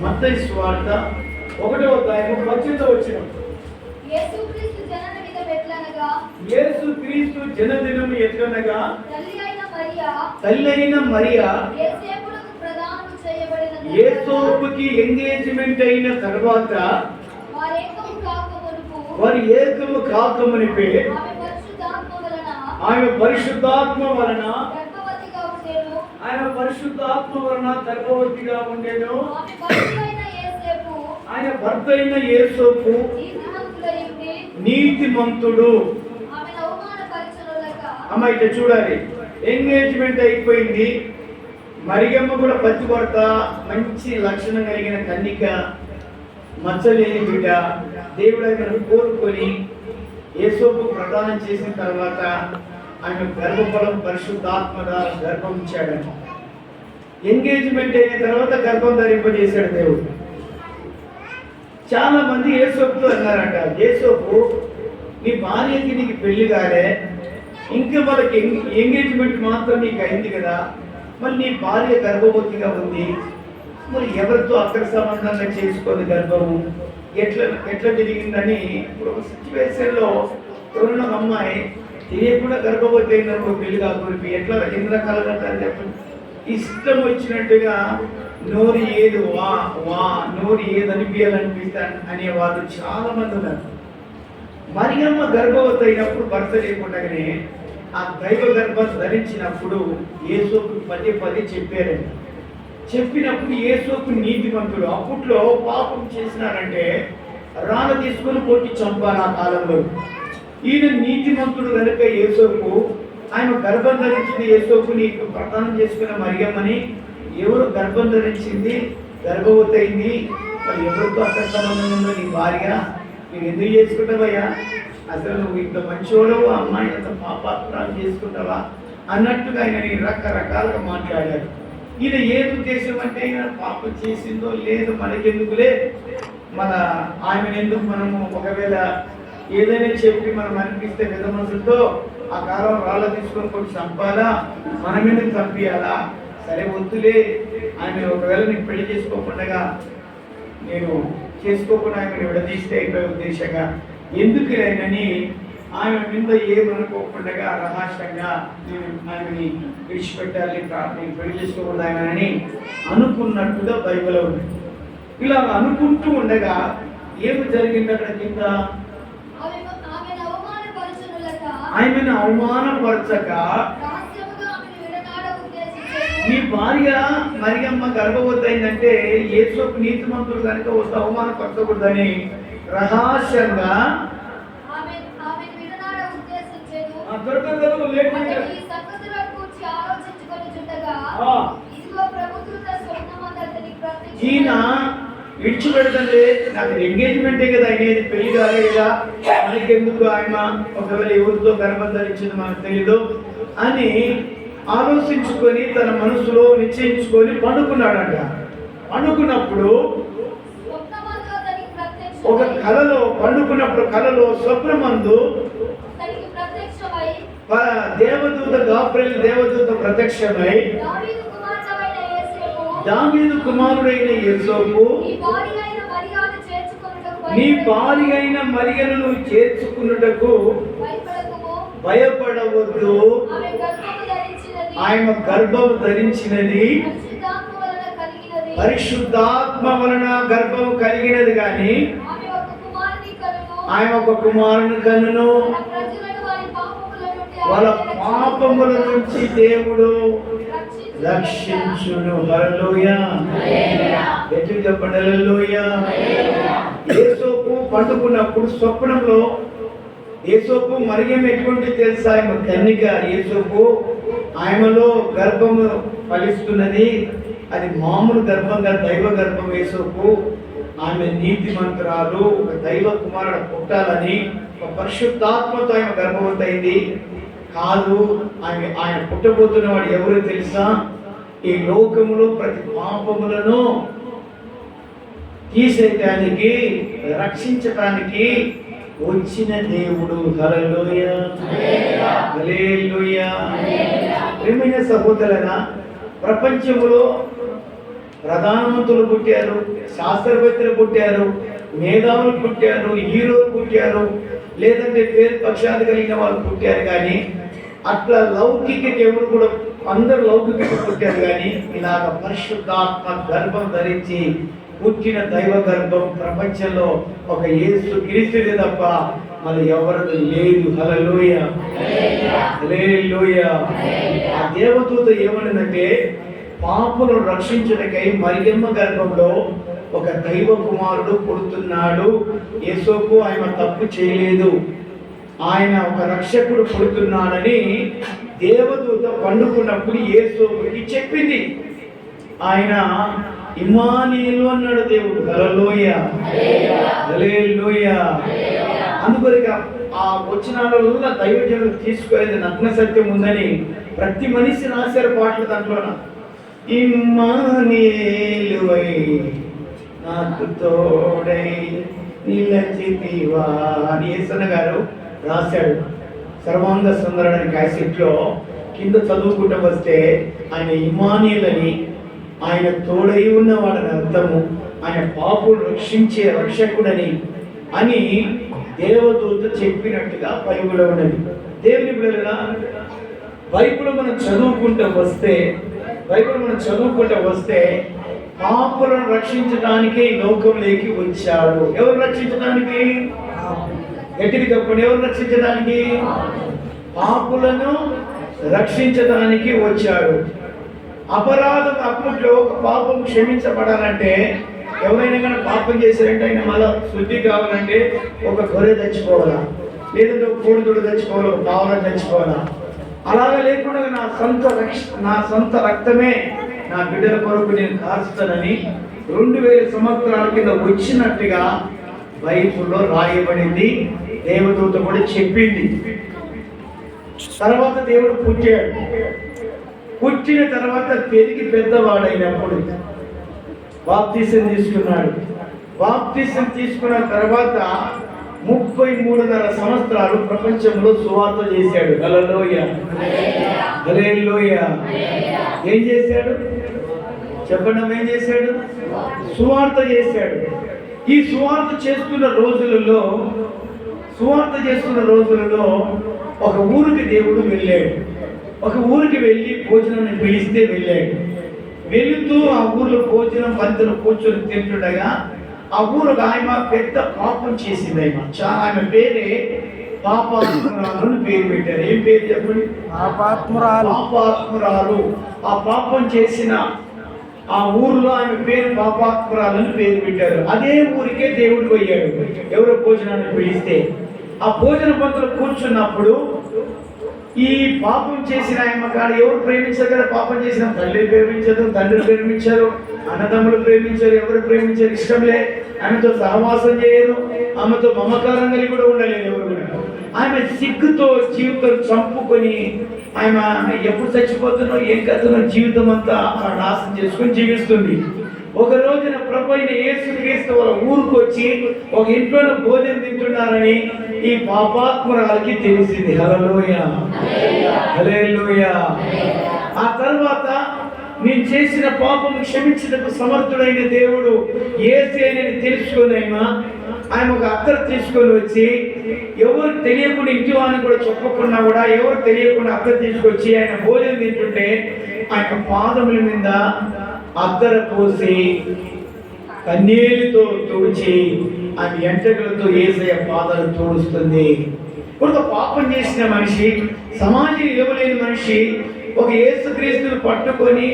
మత్తయి స్వార్థ ఒకటో అధ్యాయం పద్దెనిమిదో వచ్చిన యేసుక్రీస్తు జనదినం ఎట్లనగా? తల్లి అయిన మరియా? యేసోపుకి ఎంగేజ్మెంట్ అయిన తర్వాత వారి ఏకము కాకమునిపే ఆమె పరిశుద్ధాత్మ వలన ఆమె పరిశుద్ధాత్మ వలన గర్భవతిగా ఉండేను ఆయన పరిశుద్ధాత్మ వలన గర్భవతిగా ఉండేను. ఆయన భర్త అయిన యేసోపు నీతిమంతుడై. అమ్మ ఇట్లా చూడాలి. ఎంగేజ్మెంట్ అయిపోయింది. మరియమ్మ కూడా పత్తిపడత మంచి లక్షణం కలిగిన కన్నిక మచ్చలేని బిడ్డ. దేవుడు కోరుకొని యేసోపు ప్రదానం చేసిన తర్వాత ఆయన గర్భఫలం పరిశుద్ధాత్మ ద్వారా గర్భం ఇచ్చాడని ఎంగేజ్మెంట్ అయిన తర్వాత గర్భం ధరింపజేశాడు దేవుడు. చాలా మంది ఏసోపుతో అన్నారంట యేసోపు నీ భార్యకి నీకు పెళ్ళి కాలే. ఇంకా వాళ్ళకి ఎంగేజ్మెంట్ మాత్రం నీకు అయింది కదా. మరి నీ భార్య గర్భవతిగా ఉంది. మరి ఎవరితో అక్కడ సంబంధంగా చేసుకుంది గర్భము? ఎట్లా ఎట్లా జరిగిందని? ఇప్పుడు ఒక సిచ్యువేషన్లో ఉన్న అమ్మాయి తెలియకుండా గర్భవతి అయినప్పుడు పెళ్ళి కాకుండా ఎట్లా ఎన్ని రకాలుగా చెప్పండి. ఇష్టం వచ్చినట్టుగా నోరు ఏది వా వా నోరు ఏది అనిపించాలనిపిస్తాను అనేవాళ్ళు చాలా మంది ఉన్నారు. మరియమ్మ గర్భవతి అయినప్పుడు భర్త లేకుండానే ఆ దైవ గర్భం ధరించినప్పుడు ఏసోకు పదే పదే చెప్పారండి. చెప్పినప్పుడు యేసోకు నీతిమంతుడు అప్పట్లో పాపం చేసినారంటే రాళ్ళ తీసుకొని కొట్టి చంపాలి ఆ కాలంలో. ఈయన నీతిమంతుడు కనుక యేసోకు ఆయన గర్భం ధరించింది యేసోకు నీకు ప్రదానం చేసుకున్న మరియమ్మని ఎవరు గర్భం ధరించింది? గర్భవతి అయింది. మరి ఎవరితో అక్కడ సంబంధం ఉందో? నీ భార్య? నేను ఎందుకు చేసుకుంటావయ్యా? అసలు నువ్వు ఇంత మంచోడవు అమ్మాయి అంత పాపాత్రాలు చేసుకుంటావా? అన్నట్టుగా ఆయన రకరకాలుగా మాట్లాడారు ఈయన ఏం ఉద్దేశం అంటే ఆయన పాపం చేసిందో లేదు మనకెందుకులే? మన ఆయన ఎందుకు మనము ఒకవేళ ఏదైనా చెప్పి మనం అనిపిస్తే పెద్ద మనుషులతో ఆ కాలం రాళ్ళ తీసుకొని కొంచెం చంపాలా? మన మీద చంపియాలా? సరే వద్దులే. ఆయన ఒకవేళ నేను పెళ్ళి చేసుకోకుండా నేను చేసుకోకుండా ఆమెను విడదీస్తే అయిపోయే ఉద్దేశంగా. ఎందుకు ఆయనని ఆమె మీద ఏమనుకోకుండా రహస్యంగా నేను ఆమెని విడిచిపెట్టాలి ప్రార్థన పెళ్ళి చేసుకోకూడదు ఆయనని అనుకున్నట్టుగా బైబిల్ ఉంది. ఇలా అనుకుంటూ ఉండగా ఏమి జరిగింది అక్కడ కింద? ఆమెను అవమానపరచక. నీ భార్య మరియమ్మ గర్భవతి అయిందంటే యేసోకు నీతిమంతుడు కనుక వస్తే అవమానపరచకూడదని రహస్యంగా ఈయన విడిచిపెడతండి నాకు ఎంగేజ్మెంటే కదా అయినది పెళ్ళి కాలే కదా మనకెందుకు ఆయన? ఒకవేళ ఎవరితో గర్భం ధరించింది మనకు తెలీదు అని ఆలోచించుకొని తన మనసులో నిశ్చయించుకొని పండుకున్నాడంట. పండుకున్నప్పుడు ఒక కలలో పండుకున్నప్పుడు కలలో స్వప్నమందు దేవదూత గాబ్రేల్ దేవదూత ప్రత్యక్షమై దావీదు కుమారుడైన యేసోపు నీ భార్య అయిన మరియను చేర్చుకున్నటకు. భయపడవద్దు. ఆయన గర్భం ధరించినది పరిశుద్ధాత్మ వలన గర్భం కలిగినది కానీ. ఆయన ఒక కుమారుని కనును వాళ్ళ పాపముల నుంచి దేవుడు రక్షించును. హల్లెలూయ. ఎట్లు చెప్పండి హల్లెలూయ. యేసోపు పండుకున్నప్పుడు స్వప్నంలో యేసోపు మరియం ఎటువంటి తెలుసా? ఆమె కన్నిక యేసోపు ఆమెలో గర్భము ఫలిస్తున్నది. అది మామూలు గర్భంగా దైవ గర్భం యేసోపు ఆమె నీతి మంత్రాలు ఒక దైవ కుమారుడు పుట్టాలని ఒక పరిశుద్ధాత్మతో ఆమె గర్భవతి అయింది. కాదు ఆయన ఆయన పుట్టబోతున్నవాడు ఎవరు తెలుసా? ఈ లోకములో ప్రతి పాపములను తీసేయటానికి రక్షించటానికి వచ్చిన దేవుడు. హల్లెలూయ. హల్లెలూయ. ప్రపంచంలో ప్రధానమంత్రులు పుట్టారు శాస్త్రవేత్తలు పుట్టారు మేధావులు పుట్టారు హీరోలు పుట్టారు లేదంటే పేరు పక్షాలు కలిగిన వాళ్ళు పుట్టారు కానీ అట్లా లౌకిక దేవుడు కూడా అందరు లౌకిక పుట్టారు కానీ ఇలాగ పరిశుద్ధాత్మ గర్భం ధరించి పుట్టిన దైవ గర్భం ప్రపంచంలో ఒక యేసు క్రీస్తుదే తప్ప మరి ఎవరు లేదు హలలోయ లోయ ఆ దేవదూత ఏమనిందంటే పాపను రక్షించడానికై మరియమ్మ గర్భంలో ఒక దైవ కుమారుడు పుడుతున్నాడు. యేసోకు ఆయన తప్పు చేయలేదు. ఆయన ఒక రక్షకుడు పుడుతున్నాడని దేవదూత పండుకున్నప్పుడు యేసోకి చెప్పింది. ఆయన ఇమానీలు అన్నాడు దేవుడు గలలోయ హల్లెలూయ. అందుకొరిక ఆ వచనాలలో దైవజనులు తీసుకునేది నగ్న సత్యం ఉందని ప్రతి మనిషి రాశారు పాటలు దాంట్లోన. ఇమ్మానీలువై నాకు తోడై నిలచితివా అని గారు రాశాడు. సర్వాంగ సుందరని క్యాసెట్లో కింద చదువుకుంటూ వస్తే ఆయన ఇమానియలని ఆయన తోడై ఉన్నవాడని అర్థము ఆయన పాపులు రక్షించే రక్షకుడని అని దేవదూత చెప్పినట్టుగా బైబిల్ ఉన్నది. దేవుని బిడ్డలుగా బైబిల్ మనం చదువుకుంటూ వస్తే బైబిల్ మనం చదువుకుంటూ వస్తే పాపులను రక్షించడానికే లోకంలోకి వచ్చాడు. ఎవరు రక్షించడానికి? గట్టిగా చెప్పండి ఎవరు రక్షించడానికి? పాపులను రక్షించడానికి వచ్చాడు. అపరాధం అప్పట్లో ఒక పాపం క్షమించబడాలంటే ఎవరైనా కానీ పాపం చేశారంటే ఆయన మళ్ళా శుద్ధి కావాలంటే ఒక గొర్రె తెచ్చుకోవాలా? లేదంటే ఒక కోడిదొడు తెచ్చుకోవాలి? ఒక పావురం తెచ్చుకోవాలా? అలాగే లేకుండా నా సొంత రక్ష నా సొంత రక్తమే నా బిడ్డల కొరకు నేను కాస్తానని రెండు వేల సంవత్సరాల కింద వచ్చినట్టుగా బైబుల్లో రాయబడింది. దేవదూత కూడా చెప్పింది. తర్వాత దేవుడు పుట్టాడు. పుట్టిన తర్వాత పెరిగి పెద్దవాడైనప్పుడు బాప్తీసం తీసుకున్నాడు. బాప్తీసం తీసుకున్న తర్వాత ముప్పై మూడున్నర సంవత్సరాలు ప్రపంచంలో సువార్త చేశాడు. హల్లెలూయ. హల్లెలూయ. ఏం చేశాడు? చెప్పడం ఏం చేశాడు? సువార్త చేశాడు. ఈ సువార్త చేస్తున్న రోజులలో సువార్త చేస్తున్న రోజులలో ఒక ఊరికి దేవుడు వెళ్ళాడు. ఒక ఊరికి వెళ్ళి భోజనాన్ని పిలిస్తే వెళ్ళాడు. వెళుతూ ఆ ఊర్లో భోజనం పంతులు కూర్చొని తింటుండగా ఆ ఊరు ఆమె పెద్ద పాపం చేసింది చాలా ఆమె పేరే పాపాత్మురాలు పేరు పెట్టారు. ఏం పేరు చెప్పండి? పాపాత్మురాలు. పాపాత్మురాలు. ఆ పాపం చేసిన ఆ ఊర్లో ఆమె పేరు పాపాత్మురాలు అని పేరు పెట్టారు. అదే ఊరికే దేవుడు పోయాడు. ఎవరో భోజనాన్ని పిలిస్తే? ఆ భోజన పంతులు కూర్చున్నప్పుడు ఈ పాపం చేసిన ఆయమ్మ కాడ ఎవరు ప్రేమించారు కదా? పాపం చేసిన తల్లి ప్రేమించదు తండ్రి ప్రేమించారు అన్నదమ్ములు ప్రేమించారు ఎవరు ప్రేమించారు? ఇష్టంలే ఆమెతో సహవాసం చేయరు ఆమెతో మమకారం కలిగి కూడా ఉండలేదు ఎవరు కూడా. ఆమె సిగ్గుతో జీవితం చంపుకొని ఆమె ఎప్పుడు చచ్చిపోతున్నో ఏం కథనో జీవితం అంతా నాశనం చేసుకొని జీవిస్తుంది. ఒక రోజున ప్రభు అయిన యేసు క్రీస్తు వాళ్ళ ఊరికొచ్చి ఒక ఇంట్లో భోజనం తింటున్నారని ఈ పాపాత్మరాలకి తెలిసింది. హలలోయ హలేలోయ ఆ తర్వాత నేను చేసిన పాపం క్షమించటకు సమర్థుడైన దేవుడు ఏసేనని అని ఆయన ఆయన ఒక అత్తరు తీసుకొని వచ్చి ఎవరు తెలియకుండా ఇంటి వాళ్ళని కూడా చెప్పకుండా కూడా ఎవరు తెలియకుండా అత్తరు తీసుకొచ్చి ఆయన భోజనం తింటుంటే ఆయన పాదముల మీద అద్దర పోసి కన్నీళ్ళతో తుడిచి ఆమె ఎంటకులతో ఏసయ పాదాలు తోడుస్తుంది. కొంత పాపం చేసిన మనిషి సమాజం ఇవ్వలేని మనిషి ఒక యేసుక్రీస్తుని పట్టుకొని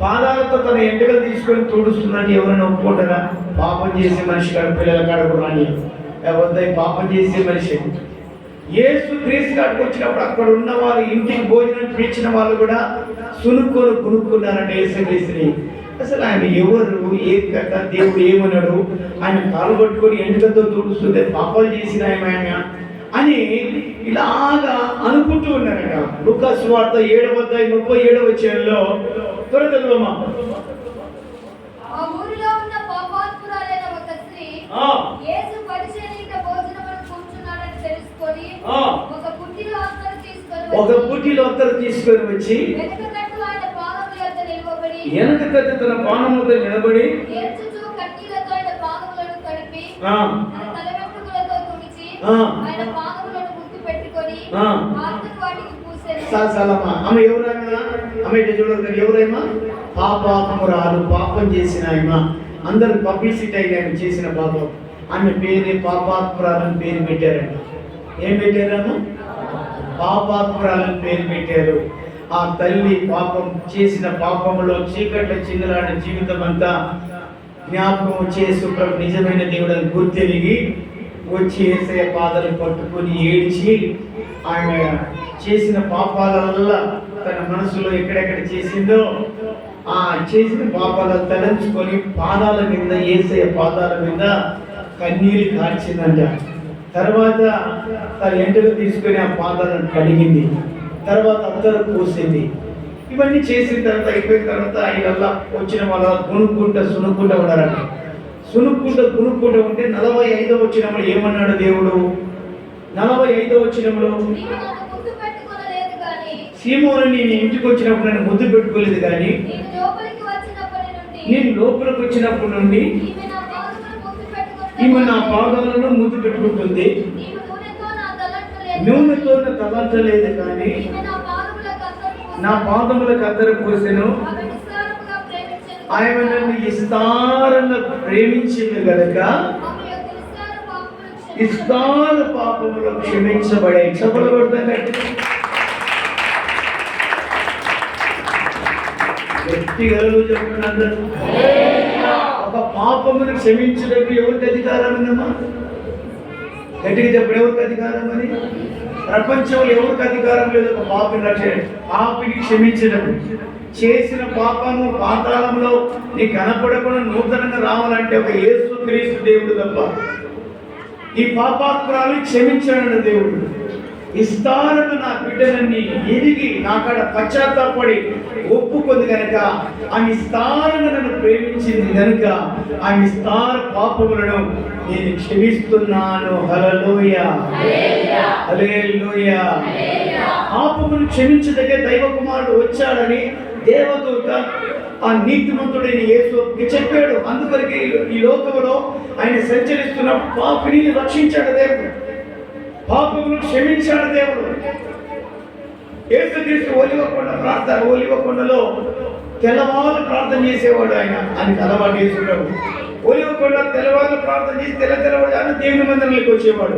పాదాలతో తన ఎంటకలు తీసుకొని తుడుస్తుందని ఎవరైనా ఒప్పుకుంటారా పాపం చేసే మనిషి కాడ పిల్లల కాడ కూడా వద్ద పాపం చేసే మనిషి. ఏసు క్రీస్తు కాడికి వచ్చినప్పుడు అక్కడ ఉన్న వాళ్ళు ఇంటికి భోజనం పిలిచిన వాళ్ళు కూడా సునుక్కొని కొనుక్కున్నారంటే ఏసు క్రీస్తుని అసలు ఆయన ఎవరు? ఏ కథ దేవుడు ఏమన్నాడు? ఆయన కాలు పట్టుకొని ఎండుకతో తుడుస్తుంటే పాపాలు చేసిన ఆయన అని ఇలాగా అనుకుంటూ ఉన్నారట. లుకాసు వార్త ఏడవ ముప్పై ఏడవ వచ్చేలో పాపాత్మురాలైన ఒక పుట్టిలో అత్తరు తీసుకొని వచ్చి పుట్టిలో ఒక్కరు తీసుకొని వచ్చి వెనుక తట్టు ఆయన తన పానముతో నిలబడి ఏడ్చుచు కన్నీళ్ళతో ఆయన పాదములను తడిపి ఆ, తన తల వెంట్రుకలతో తుడిచి ఆ. ఆయన పాదములను ముద్దు పెట్టుకొని ఆ. ఆత్మను వాటికి పూసెను. చాలా చాలా అమ్మ ఆమె ఎవరైనా ఆమె చూడదు ఎవరైనా పాపాత్మురాలు పాపం చేసిన ఆమె అందరు పబ్లిసిటీ అయిన ఆమె చేసిన పాపం. ఆమె పేరే పాపాత్మురాలని పేరు పెట్టారంట. ఏం పెట్టారమ్మ పాపాత్మురాలని పేరు పెట్టారు. ఆ తల్లి పాపం చేసిన పాపంలో చీకట్ల చిందలాడిన జీవితం అంతా జ్ఞాపకం చేసి ప్రభు నిజమైన అని గుర్తెరిగి వచ్చి ఏసయ్య పాదాలు పట్టుకొని ఏడ్చి ఆయన చేసిన పాపాల వల్ల తన మనసులో ఎక్కడెక్కడ చేసిందో ఆ చేసిన పాపాలను తలంచుకొని పాదాల మీద ఏసయ్య పాదాల మీద కన్నీళ్ళు కార్చిందంట. తర్వాత తన ఎంటుగా తీసుకొని ఆ పాదాలను కడిగింది. తర్వాత అందరూ పూసింది ఇవన్నీ చేసిన తర్వాత అయిపోయిన తర్వాత ఆయనల్లా వచ్చిన వాళ్ళ గునుక్కుంటా సునుక్కుంటా ఉన్నారంట. సునుక్కుంటా గునుక్కుంటా ఉంటే నలభై ఐదో వచ్చినప్పుడు ఏమన్నాడు దేవుడు? నలభై ఐదో వచ్చినప్పుడు నీవు సీమోను నేను ఇంటికి వచ్చినప్పుడు నన్ను ముద్దు పెట్టుకోలేదు కానీ నేను లోపలికి వచ్చినప్పటి నుండి ఈమె నా ఈమె నా పాదాలను ముద్దు పెట్టుకుంటుంది నీవు నూనెతో నా తలంటలేదు నూనెతో నా తలంటలేదు కానీ నా పాదములకు పాదములకు అద్దర పోసెను. ఆమె నన్ను విస్తారంగా ప్రేమించింది క్షమించెను. విస్తార పాపములు క్షమించబడే చపలు కొడతాం చెప్తున్నారు ఒక పాపమును క్షమించడానికి ఎవరికి అధికారం ఉందమ్మా గట్టిగా చెప్పడు ఎవరికి అధికారం అని ప్రపంచంలో ఎవరికి అధికారం లేదు? ఒక పాపిని రక్షణ పాపిని క్షమించడం. చేసిన పాపము పాతాళంలో నీ కనపడకుండా నూతనంగా రావాలంటే ఒక యేసు క్రీస్తు దేవుడు తప్ప. ఈ పాపాత్మురాలు క్షమించాడు దేవుడు. విస్తారణ నా బిడ్డలన్నీ ఎదిగి నా కాడ పశ్చాత్తాపడి ఒప్పుకుంది కనుక ఆమె విస్తారంగా నన్ను ప్రేమించింది కనుక ఆమె విస్తార పాపములను నేను క్షమిస్తున్నాను. హలలోయ హలేలోయ పాపమును క్షమించదగే దైవ కుమారుడు వచ్చాడని దేవదూత ఆ నీతిమంతుడైన యేసుకి చెప్పాడు. అందుకొరకే ఈ- ఈ లోకంలో ఆయన సంచరిస్తున్న పాపిని రక్షించాడు దేవుడు. పాపములు క్షమించాడు దేవుడు. యేసుక్రీస్తు ఒలివకొండ ప్రార్థన ఒలివకొండలో తెల్లవారు ప్రార్థన చేసేవాడు ఆయన. అని అలవాటు చేసుకున్నాడు. ఒలివకొండ తెల్లవారు ప్రార్థన చేసి తెల్ల తెల్లవాడు ఆయన దేవుని మందిరంలోకి వచ్చేవాడు.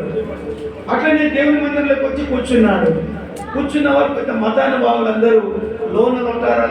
అట్లనే దేవుని మందిరంలోకి వచ్చి కూర్చున్నాడు. కూర్చున్న వారు పెద్ద మతానుభావులందరూ లోన ఉంటారా